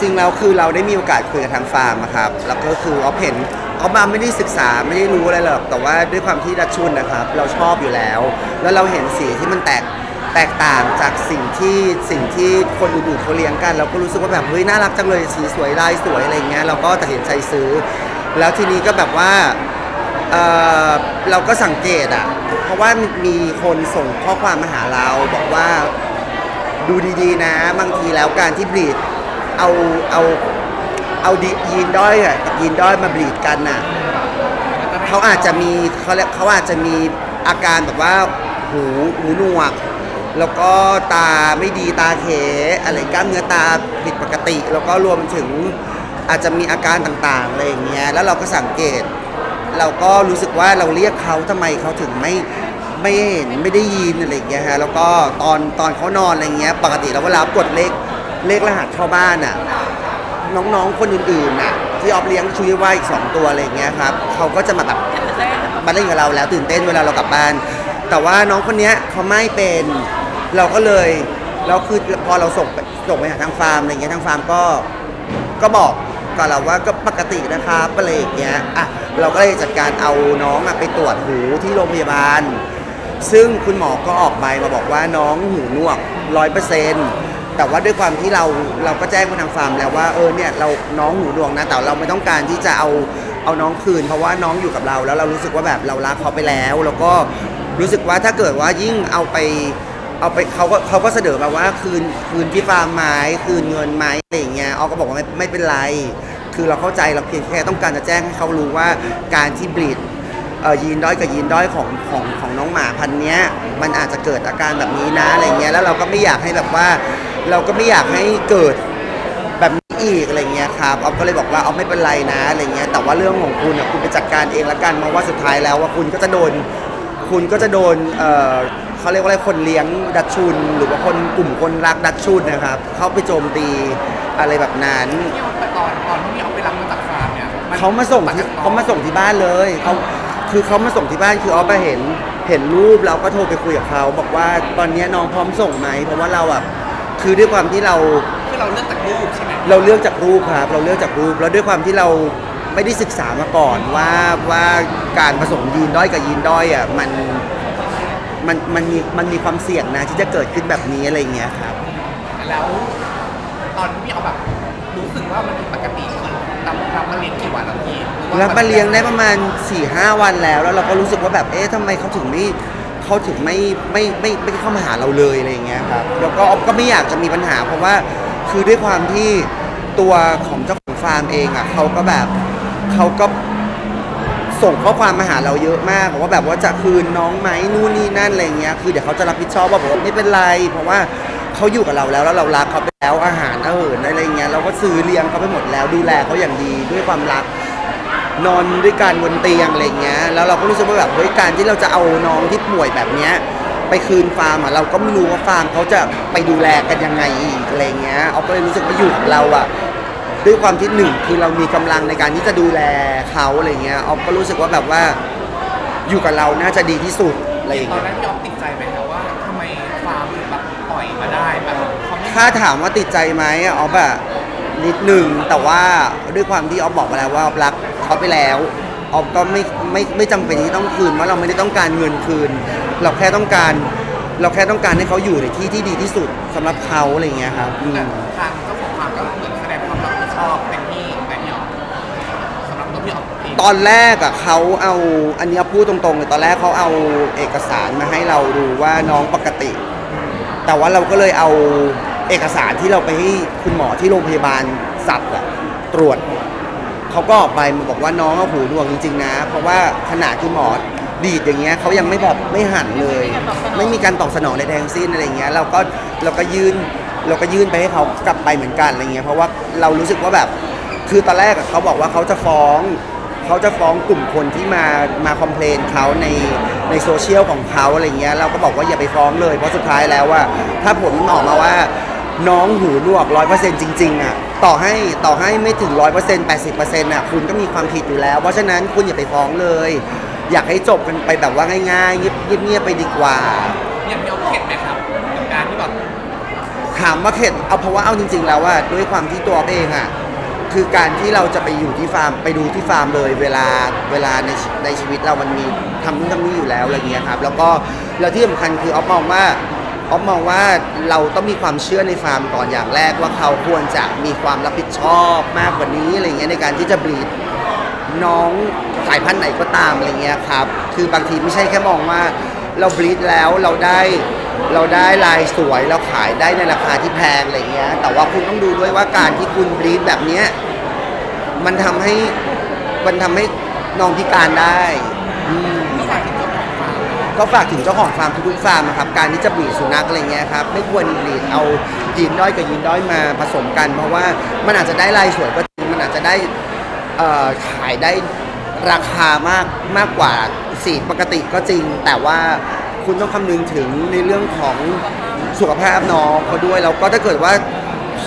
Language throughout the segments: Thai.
จริง ๆ แล้วคือเราได้มีโอกาสคุยกับทางฟาร์มอะครับ แล้วก็คือเอาเห็นเอามาไม่ได้ศึกษาไม่ได้รู้อะไรหรอก แต่ว่าด้วยความที่ดัชชุนนะครับ เราชอบอยู่แล้ว แล้วเราเห็นสีที่มันแตกแตกต่างจากสิ่งที่สิ่งที่คนอื่นๆเขาเลี้ยงกัน เราก็รู้สึกว่าแบบเฮ้ยน่ารักจังเลยสีสวยลายสวยอะไรเงี้ยเราก็ตัดสินใจซื้อ แล้วทีนี้ก็แบบว่าเออเราก็สังเกตอะเพราะว่ามีคนส่งข้อความมาหาเราบอกว่าดูดีๆนะ บางทีแล้วการที่บลีด เอาเอาเอาดียีนด้อยอะกับยีนด้อยมาบลีดกันน่ะเขาอาจจะมีเขาเรียกเขาอาจจะมีอาการแบบว่าหูหูหนวก แล้วก็ตาไม่ดีตาเขอะไรกล้ามเนื้อตาผิดปกติ แล้วก็รวมถึงอาจจะมีอาการต่างๆอะไรอย่างเงี้ยแล้วเราก็สังเกต เราก็รู้สึกว่าเราเรียกเขาทำไมเขาถึงไม่ไม่เห็นไม่ได้ยินอะไรอย่างเงี้ยฮะแล้วก็ตอนตอนเขานอนอะไรเงี้ยปกติเราเวลากดเลข เลขรหัสเข้าบ้านอะ น้องๆคนอื่นๆน่ะ ที่ออฟเลี้ยงชุยว่าอีกสองตัวอะไรอย่างเงี้ยครับเขาก็จะมาแบบมาเล่นกับเราแล้วตื่นเต้นเวลาเรากลับบ้าน แต่ว่าน้องคนเนี้ยเขาไม่เป็นเราก็เลยเราคือพอเราส่งไปส่งไปหาทางฟาร์มอะไรเงี้ยทางฟาร์มก็ก็บอกกับเราว่าก็ปกตินะครับอะไรอย่างเงี้ยอะเราก็เลยจัดการเอาน้องอะไปตรวจหูที่โรงพยาบาล ซึ่งคุณหมอก็ออกใบมาบอกว่าน้องหูหนวกร้อยเปอร์เซ็นต์ แต่ว่าด้วยความที่เราเราก็แจ้งไปทางฟาร์มแล้วว่าเออเนี่ยเราน้องหูหนวกนะแต่เราไม่ต้องการที่จะเอาเอาน้องคืน เพราะว่าน้องอยู่กับเราแล้วเรารู้สึกว่าแบบเรารักเขาไปแล้ว แล้วก็รู้สึกว่าถ้าเกิดว่ายิ่งเอาไปเอาไปเขาก็เขาก็เสนอมาว่าคืนคืนที่ฟาร์มไหม้คืนเงินไหมอะไรอย่างเงี้ยเอาก็บอกว่าไม่ไม่เป็นไร คือเราเข้าใจเราเพียงแค่ต้องการจะแจ้งให้เขารู้ว่าการที่บลีด เอ่อยีนด้อยกับยีนด้อยของของของน้องหมาพันธุ์เนี้ย มันอาจจะเกิดอาการแบบนี้นะอะไรเงี้ยแล้วเราก็ไม่อยากให้แบบว่า เราก็ไม่อยากให้เกิดแบบนี้อีกอะไรเงี้ยครับออฟก็เลยบอกว่าเอาไม่เป็นไรนะอะไรเงี้ยแต่ว่าเรื่องของคุณอะคุณไปจัดการเองละกันเพราะว่าสุดท้ายแล้วว่าคุณก็จะโดน คุณก็จะโดนเอ่อเขาเรียกว่าอะไรคนเลี้ยงดัชชุน หรือว่าคนกลุ่มคนรักดัชชุนนะครับ เข้าไปโจมตีอะไรแบบนั้นที่เอาไปตอนตอนที่เอาไปรับมาจากฟาร์มเนี่ยนเขามาส่งที่เขามาส่งที่บ้านเลยเขา คือเขามาส่งที่บ้านคือออฟไปเห็นเห็นรูปเราก็โทรไปคุยกับเขาบอกว่าตอนนี้น้องพร้อมส่งไหมเพราะว่าเราอะคือด้วยความที่เราคือเราเลือกจากรูปใช่ไหมเราเลือกจากรูปครับเราเลือกจากรูปแล้วด้วยความที่เราไม่ได้ศึกษามาก่อนว่าว่าการผสมยีนด้อยกับยีนด้อยอะมันมันมันมีมันมีความเสี่ยงนะที่จะเกิดขึ้นแบบนี้อะไรอย่างเงี้ยครับ แล้วตอนที่พี่เอาแบบรู้สึกว่ามันผิดปกติคือรับรับมาเลี้ยงกี่วันแล้วพี่หอว่ รับมาเลี้ยงได้ประมาณ4ี่ห้าวันแล้ว แล้วเราก็รู้สึกว่าแบบเอ๊ะทำไมเขาถึงไม่เขาถึงไม่ไม่ไม่ไม่เข้ามาหาเราเลยอะไรอย่างเงี้ยครับแล้วก็ออฟก็ไม่อยากจะมีปัญหา เพราะว่าคือด้วยความที่ตัวของเจ้าของฟาร์มเองอะเขาก็แบบเขาก็ส่งข้อความมาหาเราเยอะมากบอกว่าแบบว่าจะคืนน้องไหมนู่นนี่นั่นอะไรเงี้ยคือเดี๋ยวเขาจะรับผิดชอบว่าบอกว่าไม่เป็นไร เพราะว่าเขาอยู่กับเราแล้วแล้วเรารักเขาไปแล้วอาหารอาหารอะไรเงี้ยเราก็ซื้อเลี้ยงเขาไปหมดแล้วดูแลเขาอย่างดีด้วยความรัก นอนด้วยกันบนเตียงอะไรเงี้ยแล้วเราก็รู้สึกว่าแบบเฮ้ยการที่เราจะเอาน้องที่ป่วยแบบเนี้ยไปคืนฟาร์มอะเราก็ไม่รู้ว่าฟาร์มเขาจะไปดูแลกันยังไงอีกอะไรเงี้ยเอาก็เลยรู้สึกว่าอยู่กับเราอะด้วยความที่หนึ่งคือเรามีกำลังในการที่จะดูแลเขาอะไรเงี้ยออฟก็รู้สึกว่าแบบว่าอยู่กับเราน่าจะดีที่สุดอะไรอย่างตอนเงี้ยนั้นพี่ออฟติดใจไหมครับว่าทำไมฟาร์มถึงแบบปล่อยมาได้แบบเขาไม่ถ้าถามว่าติดใจไหมอะออฟอะนิดหนึ่งแต่ว่าด้วยความที่ออฟบอกไปแล้วว่าออฟรัก เขาไปแล้วออฟก็ไม่ไม่ไม่จำเป็นที่ต้องคืนเพราะเราไม่ได้ต้องการเงินคืน เราแค่ต้องการ เราแค่ต้องการให้เขาอยู่ในที่ที่ดีที่สุดสำหรับเขาอะไรเงี้ยครับอืมแต่ทางเจ้าของฟาร์มก็เหมือนแสดงความรับผิดชอบเป็นที่ไหมพี่ออฟสำหรับตัวพี่ออฟเองตอนแรกอะเขาเอาอันเนี้ยพูดตรงๆเลยตอนแรกเขาเอาเอกสารมาให้เราดูว่าน้องปกติ แต่ว่าเราก็เลยเอาเอกสารที่เราไปให้คุณหมอที่โรงพยาบาลสัตว์อะตรวจ เขาก็ออกไปมาบอกว่าน้องเอาหูดวงจริงๆนะ เพราะว่าขนาดที่หมอดีดอย่างเงี้ยเขายังไม่แบบไม่หันเลย ไม่มีการตอบสนองใดๆทั้งสิ้นอะไรเงี้ยเราก็เราก็ยื่นเราก็ยื่นไปให้เขากลับไปเหมือนกันอะไรเงี้ยเพราะว่าเรารู้สึกว่าแบบคือตอนแรกอะเขาบอกว่าเขาจะฟ้องเขาจะฟ้องกลุ่มคนที่มามาคอมเพลนเขาในในโซเชียลของเขาอะไรเงี้ยเราก็บอกว่าอย่าไปฟ้องเลยเพราะสุดท้ายแล้วว่า ถ้าผลมันออกมาว่า น้องหูหนวกร้อยเปอร์เซ็นต์จริงๆอะต่อให้ต่อให้ไม่ถึงร้อยเปอร์เซ็นต์แปดสิบเปอร์เซ็นต์อะคุณก็มีความผิดอยู่แล้ว เพราะฉะนั้นคุณอย่าไปฟ้องเลย อยากให้จบกันไปแบบว่าง่ายๆเงียบๆไปดีกว่าอย่างพี่ออฟเข็ดไหมครับกับการที่แบบถามว่าเข็ดเอาเพราะว่าเอาจริง ๆ แล้วว่าด้วยความที่ตัวเองอะคือการที่เราจะไปอยู่ที่ฟาร์มไปดูที่ฟาร์มเลย เวลาเวลาในชีในชีวิตเรามันมีทำนู่นทำนี่อยู่แล้วอะไรเงี้ยครับแล้วก็แล้วที่สำคัญคือออฟมองว่า ออฟมองว่าเราต้องมีความเชื่อในฟาร์มก่อนอย่างแรกว่าเขาควรจะมีความรับผิดชอบมากกว่านี้อะไรเงี้ยในการที่จะบรีดน้องสายพันธุ์ไหนก็ตามอะไรเงี้ยครับ คือบางทีไม่ใช่แค่มองว่าเราบรีดแล้วเราได้เราได้ลายสวยเราขายได้ในราคาที่แพงอะไรเงี้ย แต่ว่าคุณต้องดูด้วยว่าการที่คุณบรีดแบบเนี้ยมันทำให้มันทำให้น้องพิการได้ ก็ฝากถึงเจ้าของฟาร์มทุกๆฟาร์มนะครับการที่จะบีดสุนัขอะไรเงี้ยครับไม่ควรบีดเอายีนด้อยกับยีนด้อยมาผสมกัน เพราะว่ามันอาจจะได้ลายสวยก็จริงมันอาจจะได้เอ่อขายได้ราคามากมากกว่าสีปกติก็จริง แต่ว่าคุณต้องคำนึงถึงในเรื่องของสุขภาพน้องเขาด้วยแล้วก็ถ้าเกิดว่า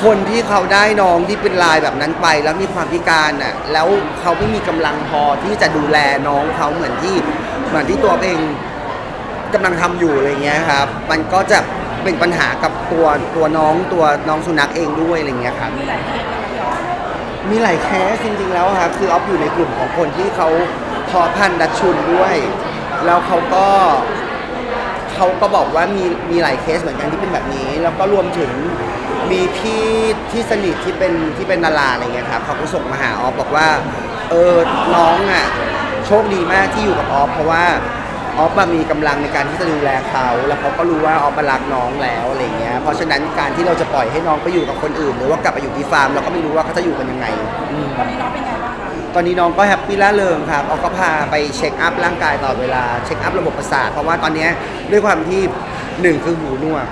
คนที่เขาได้น้องที่เป็นลายแบบนั้นไป แล้วมีความพิการน่ะแล้วเขาไม่มีกำลังพอที่จะดูแลน้องเขาเหมือนที่เหมือนที่ตัวเอง กำลังทำอยู่อะไรเงี้ยครับ มันก็จะเป็นปัญหากับตัวตัวน้องตัวน้องสุนัขเองด้วยอะไรเงี้ยครับ มีหลายเคสนะคะพี่ออฟมีหลายแคสจริงๆแล้วครับคือออฟอยู่ในกลุ่มของคนที่เขาพอพันธุ์ดัชชุนด้วย แล้วเขาก็เขาก็บอกว่ามีมีหลายเคสเหมือนกันที่เป็นแบบนี้ แล้วก็รวมถึงมีพี่ที่สนิทที่เป็นที่เป็นดาราอะไรเงี้ยครับเขาก็ส่งมาหาออฟบอกว่าเออน้องอะโชคดีมากที่อยู่กับออฟเพราะว่า ออฟอะมีกำลังในการที่จะดูแลเขาแล้วเขาก็รู้ว่าออฟมารักน้องแล้วอะไรเงี้ยเพราะฉะนั้นการที่เราจะปล่อยให้น้องไปอยู่กับคนอื่น หรือว่ากลับไปอยู่ที่ฟาร์มเราก็ไม่รู้ว่าเขาจะอยู่กันยังไงอืมตอนนี้น้องเป็นไงบ้างคะตอนนี้น้องก็แฮปปี้ล่าเริงครับเอาก็พาไปเช็คอัพร่างกายตลอดเวลาเช็คอัพระบบประสาทเพราะว่าตอนเนี้ยด้วยความที่หนึ่งคือหูหนวก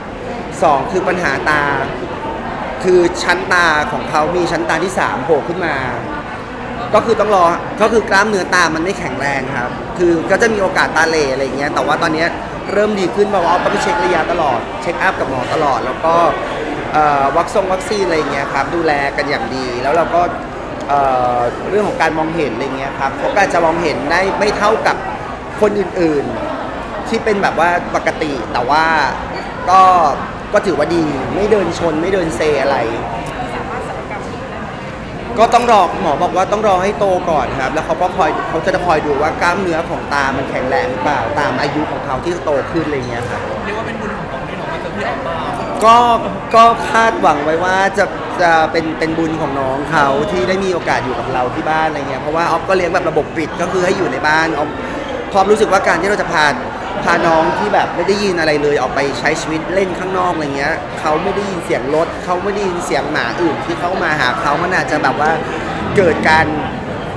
สองคือปัญหาตา คือชั้นตาของเขามีชั้นตาที่สามโผล่ขึ้นมา ก็คือต้องรอก็คือกล้ามเนื้อตามันไม่แข็งแรงครับ คือก็จะมีโอกาสตาเหล่อะไรอย่างเงี้ยแต่ว่าตอนเนี้ยเริ่มดีขึ้นเพราะว่าเอาก็ไปเช็คระยะตลอด เช็คอัพกับหมอตลอด แล้วก็เอ่อวัคซงวัคซีนอะไรอย่างเงี้ยครับดูแลกันอย่างดีแล้วเราก็เอ่อเรื่องของการมองเห็นอะไรเงี้ยครับเขาก็อาจจะมองเห็นได้ไม่เท่ากับคนอื่นๆ ที่เป็นแบบว่าปกติแต่ว่าก็ก็ถือว่าดีไม่เดินชนไม่เดินเซอะไร ก็ต้องรอหมอบอกว่าต้องรอให้โตก่อนครับ แล้วเขาก็คอยเขาจะคอยดูว่ากล้ามเนื้อของตา มันแข็งแรงหรือเปล่าตามอายุของเขาที่โตขึ้นอะไรเงี้ยครับเรียกว่าเป็นบุญของน้องที่น้องมาเจอพี่ออฟมาก็ก็คาดหวังไว้ว่าจะจะเป็นเป็นบุญของน้องเขาที่ได้มีโอกาสอยู่กับเราที่บ้านอะไรเงี้ยเพราะว่าออฟก็เลี้ยงแบบระบบปิดก็คือให้อยู่ในบ้านออฟพอรู้สึกว่าการที่เราจะพา พาน้องที่แบบไม่ได้ยินอะไรเลยออกไปใช้ชีวิตเล่นข้างนอกอะไรเงี้ยเขาไม่ได้ยินเสียงรถเขาไม่ได้ยินเสียงหมาอื่นที่เข้ามาหาเขามันอาจจะแบบว่าเกิดการ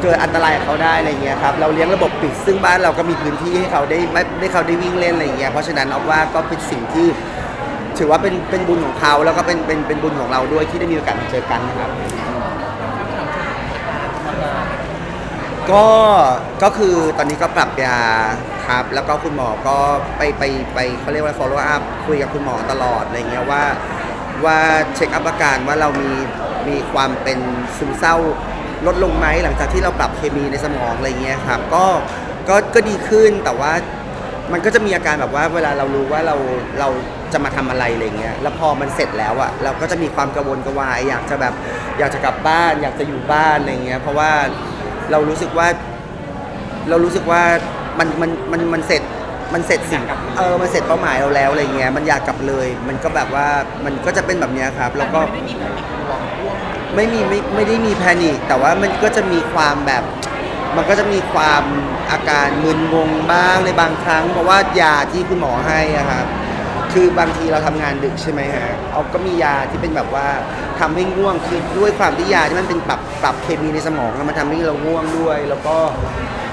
เกิดอันตรายกับเขาได้อะไรเงี้ยครับเราเลี้ยงระบบปิด ซึ่งบ้านเราก็มีพื้นที่ให้เขาได้ไม่ได้เขาได้วิ่งเล่นอะไรเงี้ยเพราะฉะนั้นเอาว่าก็เป็นสิ่งที่ถือว่าเป็นเป็นบุญของเขาแล้วก็เป็นเป็นเป็นบุญของเราด้วยที่ได้มีโอกาสมาเจอกันนะครับ ก็ก็คือตอนนี้ก็ปรับยาครับ แล้วก็คุณหมอก็ไปไปไปเขาเรียกว่า follow up คุยกับคุณหมอตลอดอะไรเงี้ยว่าว่าเช็คอัพอาการว่าเรามีมีความเป็นซึมเศร้าลดลงไหมหลังจากที่เราปรับเคมีในสมองอะไรเงี้ยครับก็ก็ก็ดีขึ้นแต่ว่ามันก็จะมีอาการแบบว่าเวลาเรารู้ว่าเราเราจะมาทำอะไรอะไรเงี้ยแล้วพอมันเสร็จแล้วอะเราก็จะมีความกังวลกระวาย อยากจะแบบอยากจะกลับบ้าน อยากจะอยู่บ้านอะไรเงี้ยเพราะว่า เรารู้สึกว่า เรารู้สึกว่ามันมันมันมันเสร็จมันเสร็จสิ่งเออมันเสร็จเป้าหมายเราแล้วอะไรเงี้ยมันอยากกลับเลย มันก็แบบว่ามันก็จะเป็นแบบเนี้ยครับ แล้วก็ไม่ได้มีแผลติดตัวร่วงไม่มีไม่ไม่ได้มีแพนิคแต่ว่ามันก็จะมีความแบบ มันก็จะมีความอาการมึนงงบ้างในบางครั้ง เพราะว่ายาที่คุณหมอให้อะครับ คือบางทีเราทำงานดึกใช่ไหมฮะเอาก็มียาที่เป็นแบบว่าทำให้ง่วงคือด้วยความที่ยาที่มันเป็นปรับปรับเคมีในสมองอะมันทำให้เราง่วงด้วย แล้วก็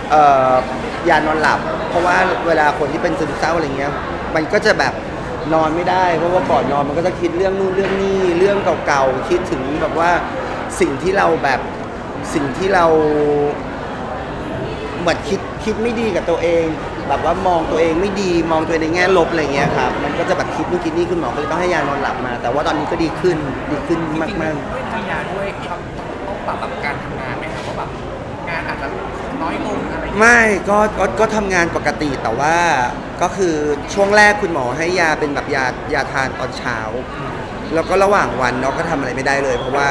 เอ่อยานอนหลับ เพราะว่าเวลาคนที่เป็นซึมเศร้าอะไรเงี้ย มันก็จะแบบนอนไม่ได้ เพราะว่าก่อนนอนมันก็จะคิดเรื่องนู่นเรื่องนี้เรื่องเก่าๆคิดถึงแบบว่าสิ่งที่เราแบบสิ่งที่เรา เหมือนคิดคิดไม่ดีกับตัวเอง แบบว่ามองตัวเองไม่ดีมองตัวเองในแง่ลบอะไรเงี้ยครับมันก็จะแบบคิดนู่นคิดนี่คุณหมอก็เลยต้องให้ยานอนหลับมา แต่ว่าตอนนี้ก็ดีขึ้นดีขึ้นจริงๆมากด้วยทางยาด้วยพี่ออฟต้องปรับแบบการทำงานไหมครับว่าแบบงานอาจจะน้อยลงอะไรอย่างๆเงี้ยไม่ก็ก็ก็ทำงานปกติแต่ว่าก็คือช่วงแรกคุณหมอให้ยาเป็นแบบยายาทานตอนเช้า แล้วก็ระหว่างวันเนาะก็ทำอะไรไม่ได้เลย เพราะว่า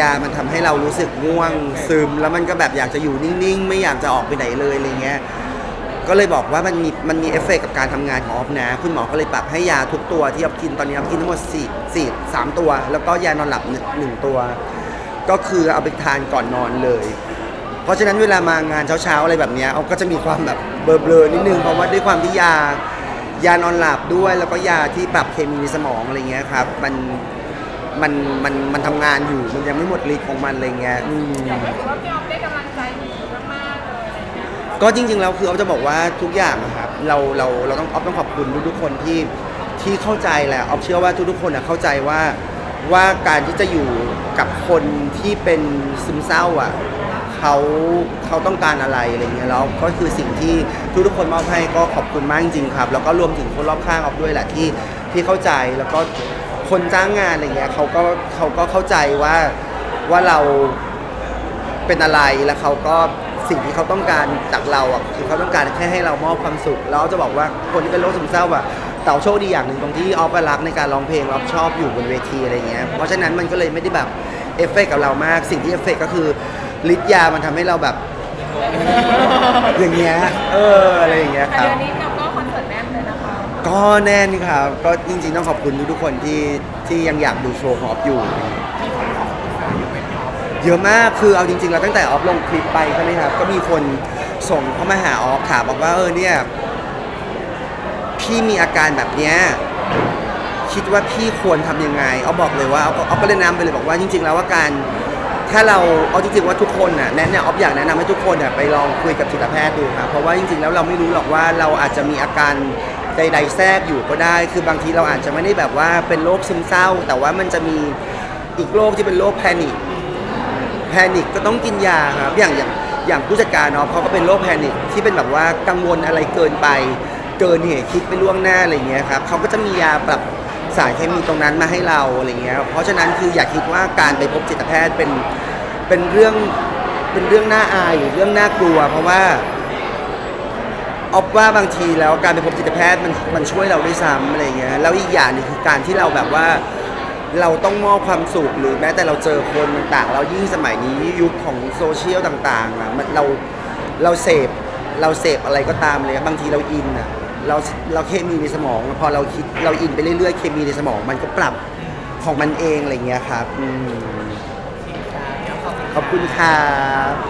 ยามันทำให้เรารู้สึกง่วงซึม แล้วมันก็แบบอยากจะอยู่นิ่งๆ ไม่อยากจะออกไปไหนเลยอะไรเงี้ย ก็เลยบอกว่ามันมีมันมีเอฟเฟกต์กับการทำงานของออฟนะคุณหมอก็เลยปรับให้ยาทุกตัวที่ออฟกินตอนนี้ออฟกินทั้งหมด4 4 3 ตัว แล้วก็ยานอนหลับหนึ่งหนึ่งตัว ก็คือเอาไปทานก่อนนอนเลย เพราะฉะนั้นเวลามางานเช้าๆอะไรแบบเนี้ยออฟก็จะมีความแบบเบลอๆนิดนึงเพราะว่าด้วยความที่ยายานอนหลับด้วย แล้วก็ยาที่ปรับเคมีในสมองอะไรเงี้ยครับ มันมันมันมันทำงานอยู่มันยังไม่หมดฤทธิ์ของมันอะไรเงี้ยอืมอยากรู้ว่าพี่ออฟได้กำลังใจดีมากๆเลยอะไรเงี้ย ก็จริงๆแล้วคือออฟจะบอกว่าทุกอย่างอะครับเราเราเราต้องออฟต้องขอบคุณทุกๆคนที่ที่เข้าใจแหละออฟเชื่อว่าทุกๆคนอะเข้าใจว่าว่าการที่จะอยู่กับคนที่เป็นซึมเศร้าอะเขาเขาต้องการอะไรอะไรเงี้ยแล้วก็คือสิ่งที่ทุกๆคนมอบให้ก็ขอบคุณมากจริงๆครับ แล้วก็รวมถึงคนรอบข้างออฟด้วยแหละที่ที่เข้าใจแล้วก็คนจ้างงานอะไรเงี้ยเขาก็เขาก็เข้าใจว่าว่าเราเป็นอะไรแล้วเขาก็ สิ่งที่เขาต้องการจากเราอะคือเขาต้องการแค่ให้เรามอบความสุข แล้วจะบอกว่าคนที่เป็นโรคซึมเศร้าอะเต่าโชคดีอย่างหนึ่งตรงที่ออฟรักในการร้องเพลงออฟชอบอยู่บนเวทีอะไรเงี้ยเพราะฉะนั้นมันก็เลยไม่ได้แบบเอฟเฟกต์กับเรามาก สิ่งที่เอฟเฟกต์ก็คือฤทธิ์ยามันทำให้เราแบบ อย่างเงี้ยเอออะไรอย่างเงี้ยแต่ครับเดือนนี้เราก็คอนเสิร์ตแน่นเลยนะคะก็แน่นครับก็จริงๆต้องขอบคุณทุกๆคนที่ที่ยังอยากดูโชว์ของออฟอยู่ เยอะมากคือเอาจริงๆเราตั้งแต่ออฟลงคลิปไปใช่ไหมครับ ก็มีคนส่งเข้ามาหาออฟถามบอกว่าเออเนี่ยพี่มีอาการแบบเนี้ยคิดว่าพี่ควรทำยังไงออฟบอกเลยว่าออฟออฟก็เลยนะนำไปเลยบอกว่าจริง ๆ แล้วว่าการถ้าเราเอาจริงๆว่าทุกคนน่ะแนะนำออฟอยากแนะนำให้ทุกคนน่ะไปลองคุยกับจิตแพทย์ดูครับเพราะว่าจริงๆแล้วเราไม่รู้หรอกว่าเราอาจจะมีอาการใด ๆ แทรกอยู่ก็ได้ คือบางทีเราอาจจะไม่ได้แบบว่าเป็นโรคซึมเศร้า แต่ว่ามันจะมีอีกโรคที่เป็นโรคแพนิค แพนิคก็ต้องกินยาครับอย่างอย่างอย่างผู้จัดการเนาะเขาก็เป็นโรคแพนิคที่เป็นแบบว่ากังวลอะไรเกินไป เกินเหตุคิดไปล่วงหน้าอะไรเงี้ยครับเขาก็จะมียาปรับสารเคมีตรงนั้นมาให้เราอะไรเงี้ย เพราะฉะนั้นคืออย่าคิดว่าการไปพบจิตแพทย์เป็นเป็นเรื่องเป็นเรื่องน่าอายหรือเรื่องน่ากลัว เพราะว่าออบว่าบางทีแล้วการไปพบจิตแพทย์มันมันช่วยเราด้วยซ้ำอะไรเงี้ยแล้วอีกอย่างหนึงคือการที่เราแบบว่า เราต้องมอบความสุขหรือแม้แต่เราเจอคนต่างๆ เรายิ่งสมัยนี้ยุคของโซเชียลต่างๆอะมันเราเราเสพเราเสพอะไรก็ตามเลยบางทีเราอินอะเราเราเคมีในสมอง พอเราคิดเราอินไปเรื่อยๆ เคมีในสมองมันก็ปรับของมันเองอะไรเงี้ยครับอืมขอบคุณครับ